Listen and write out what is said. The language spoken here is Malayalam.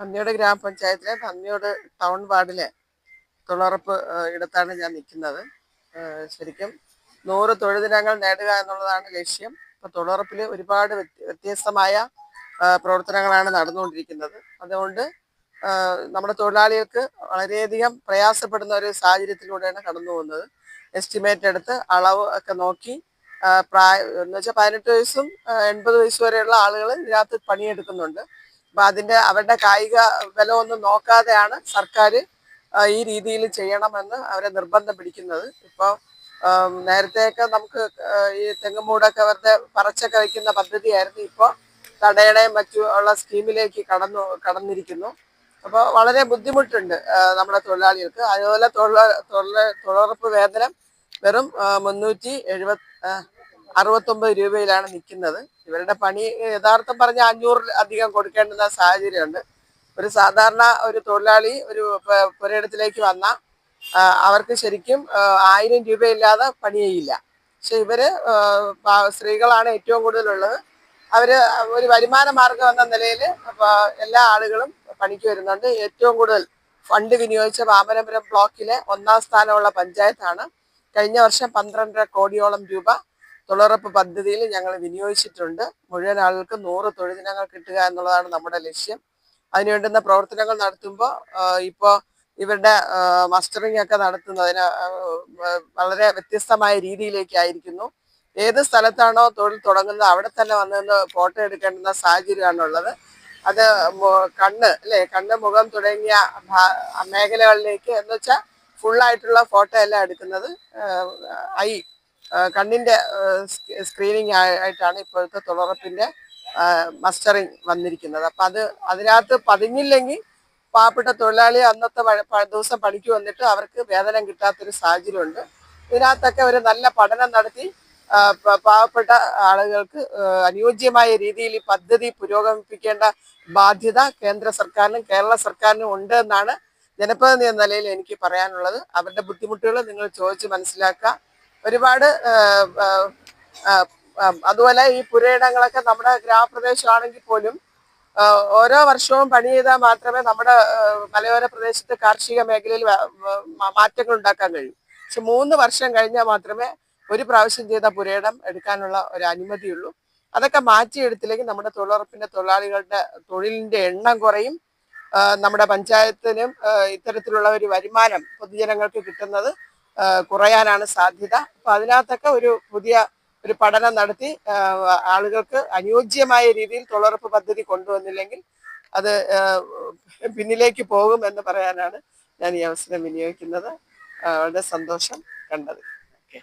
പന്നിയോട് ഗ്രാമപഞ്ചായത്തിലെ പന്നിയോട് ടൗൺ വാർഡിലെ തൊഴിലുറപ്പ് ഇടത്താണ് ഞാൻ നിൽക്കുന്നത്. ശരിക്കും നൂറ് തൊഴിൽ ദിനങ്ങൾ നേടുക എന്നുള്ളതാണ് ലക്ഷ്യം. ഇപ്പോൾ തൊഴിലുറപ്പിൽ ഒരുപാട് വ്യത്യസ്തമായ പ്രവർത്തനങ്ങളാണ് നടന്നുകൊണ്ടിരിക്കുന്നത്. അതുകൊണ്ട് നമ്മുടെ തൊഴിലാളികൾക്ക് വളരെയധികം പ്രയാസപ്പെടുന്ന ഒരു സാഹചര്യത്തിലൂടെയാണ് കടന്നു പോകുന്നത്. എസ്റ്റിമേറ്റ് എടുത്ത് അളവ് ഒക്കെ നോക്കി പ്രായം എന്ന് വെച്ചാൽ പതിനെട്ട് വയസ്സും എൺപത് വയസ്സ് വരെയുള്ള ആളുകൾ ഇതിനകത്ത് പണിയെടുക്കുന്നുണ്ട്. അപ്പൊ അതിന്റെ അവരുടെ കായിക ബലമൊന്നും നോക്കാതെയാണ് സർക്കാർ ഈ രീതിയിൽ ചെയ്യണമെന്ന് അവരെ നിർബന്ധം പിടിക്കുന്നത്. ഇപ്പോൾ നേരത്തെയൊക്കെ നമുക്ക് ഈ തെങ്ങുമൂടൊക്കെ വെറുതെ പറച്ചൊക്കെ വയ്ക്കുന്ന പദ്ധതിയായിരുന്നു. ഇപ്പോൾ തടയണയും മറ്റു ഉള്ള സ്കീമിലേക്ക് കടന്നു കടന്നിരിക്കുന്നു. അപ്പോൾ വളരെ ബുദ്ധിമുട്ടുണ്ട് നമ്മുടെ തൊഴിലാളികൾക്ക്. അതുപോലെ തൊഴിലാ തൊഴില തൊഴിലുറപ്പ് വേതനം വെറും മുന്നൂറ്റി എഴുപത് ആ, അറുപത്തൊമ്പത് രൂപയിലാണ് നിൽക്കുന്നത് ഇവരുടെ പണി യഥാർത്ഥം പറഞ്ഞാൽ അഞ്ഞൂറിൽ അധികം കൊടുക്കേണ്ടുന്ന സാഹചര്യമുണ്ട്. ഒരു സാധാരണ ഒരു തൊഴിലാളി ഒരു പുരയിടത്തിലേക്ക് വന്ന അവർക്ക് ശരിക്കും ആയിരം രൂപയില്ലാതെ പണി ചെയ്യില്ല പക്ഷെ ഇവർ സ്ത്രീകളാണ് ഏറ്റവും കൂടുതലുള്ളത്. അവർ ഒരു വരുമാന മാർഗം എന്ന നിലയിൽ എല്ലാ ആളുകളും പണിക്ക് വരുന്നുണ്ട്. ഏറ്റവും കൂടുതൽ ഫണ്ട് വിനിയോഗിച്ച വാമനപുരം ബ്ലോക്കിലെ ഒന്നാം സ്ഥാനമുള്ള പഞ്ചായത്താണ്. കഴിഞ്ഞ വർഷം പന്ത്രണ്ടര കോടിയോളം രൂപ തൊഴിലുറപ്പ് പദ്ധതിയിൽ ഞങ്ങൾ വിനിയോഗിച്ചിട്ടുണ്ട്. മുഴുവൻ ആളുകൾക്ക് നൂറ് തൊഴിൽ ദിനങ്ങൾ കിട്ടുക എന്നുള്ളതാണ് നമ്മുടെ ലക്ഷ്യം. അതിനുവേണ്ടുന്ന പ്രവർത്തനങ്ങൾ നടത്തുമ്പോൾ ഇപ്പോൾ ഇവരുടെ മസ്റ്ററിംഗ് ഒക്കെ നടത്തുന്നതിന് വളരെ വ്യത്യസ്തമായ രീതിയിലേക്കായിരിക്കുന്നു ഏത് സ്ഥലത്താണോ തൊഴിൽ തുടങ്ങുന്നത് അവിടെ തന്നെ വന്ന് ഫോട്ടോ എടുക്കേണ്ടുന്ന സാഹചര്യമാണുള്ളത് അത് കണ്ണ് അല്ലെ? കണ്ണ് മുഖം തുടങ്ങിയ മേഖലകളിലേക്ക് എന്ന് വെച്ചാൽ ഫുള്ളായിട്ടുള്ള ഫോട്ടോ എല്ലാം എടുക്കുന്നത്. ഐ കണ്ണിന്റെ സ്ക്രീനിങ് ആയിട്ടാണ് ഇപ്പോഴത്തെ തൊഴിലുറപ്പിന്റെ മസ്റ്ററിങ് വന്നിരിക്കുന്നത്. അപ്പം അത് അതിനകത്ത് പതിഞ്ഞില്ലെങ്കിൽ പാവപ്പെട്ട തൊഴിലാളി അന്നത്തെ ദിവസം പണിക്ക് വന്നിട്ട് അവർക്ക് വേതനം കിട്ടാത്തൊരു സാഹചര്യമുണ്ട്. ഇതിനകത്തൊക്കെ ഒരു നല്ല പഠനം നടത്തി പാവപ്പെട്ട ആളുകൾക്ക് അനുയോജ്യമായ രീതിയിൽ ഈ പദ്ധതി പുരോഗമിപ്പിക്കേണ്ട ബാധ്യത കേന്ദ്ര സർക്കാരിനും കേരള സർക്കാരിനും ഉണ്ട് എന്നാണ് ജനപ്രതിനിധി എന്ന നിലയിൽ എനിക്ക് പറയാനുള്ളത്. അവരുടെ ബുദ്ധിമുട്ടുകൾ നിങ്ങൾ ചോദിച്ച് മനസ്സിലാക്കുക. ഒരുപാട് അതുപോലെ ഈ പുരയിടങ്ങളൊക്കെ നമ്മുടെ ഗ്രാമപ്രദേശമാണെങ്കിൽ പോലും ഓരോ വർഷവും പണി ചെയ്താൽ മാത്രമേ നമ്മുടെ മലയോര പ്രദേശത്ത് കാർഷിക മേഖലയിൽ മാറ്റങ്ങൾ ഉണ്ടാക്കാൻ കഴിയൂ. പക്ഷെ മൂന്ന് വർഷം കഴിഞ്ഞാൽ മാത്രമേ ഒരു പ്രാവശ്യം ചെയ്ത പുരയിടം എടുക്കാനുള്ള ഒരു അനുമതിയുള്ളൂ. അതൊക്കെ മാറ്റിയെടുത്തില്ലെങ്കിൽ നമ്മുടെ തൊഴിലുറപ്പിന്റെ തൊഴിലാളികളുടെ തൊഴിലിന്റെ എണ്ണം കുറയും. നമ്മുടെ പഞ്ചായത്തിനും ഇത്തരത്തിലുള്ള ഒരു വരുമാനം പൊതുജനങ്ങൾക്ക് കിട്ടുന്നത് കുറയാനാണ് സാധ്യത. അപ്പൊ അതിനകത്തൊക്കെ ഒരു പുതിയ ഒരു പഠനം നടത്തി ആളുകൾക്ക് അനുയോജ്യമായ രീതിയിൽ തൊഴിലുറപ്പ് പദ്ധതി കൊണ്ടുവന്നില്ലെങ്കിൽ അത് പിന്നിലേക്ക് പോകും എന്ന് പറയാനാണ് ഞാൻ ഈ അവസരം വിനിയോഗിക്കുന്നത്. വളരെ സന്തോഷം കണ്ടത് ഓക്കെ.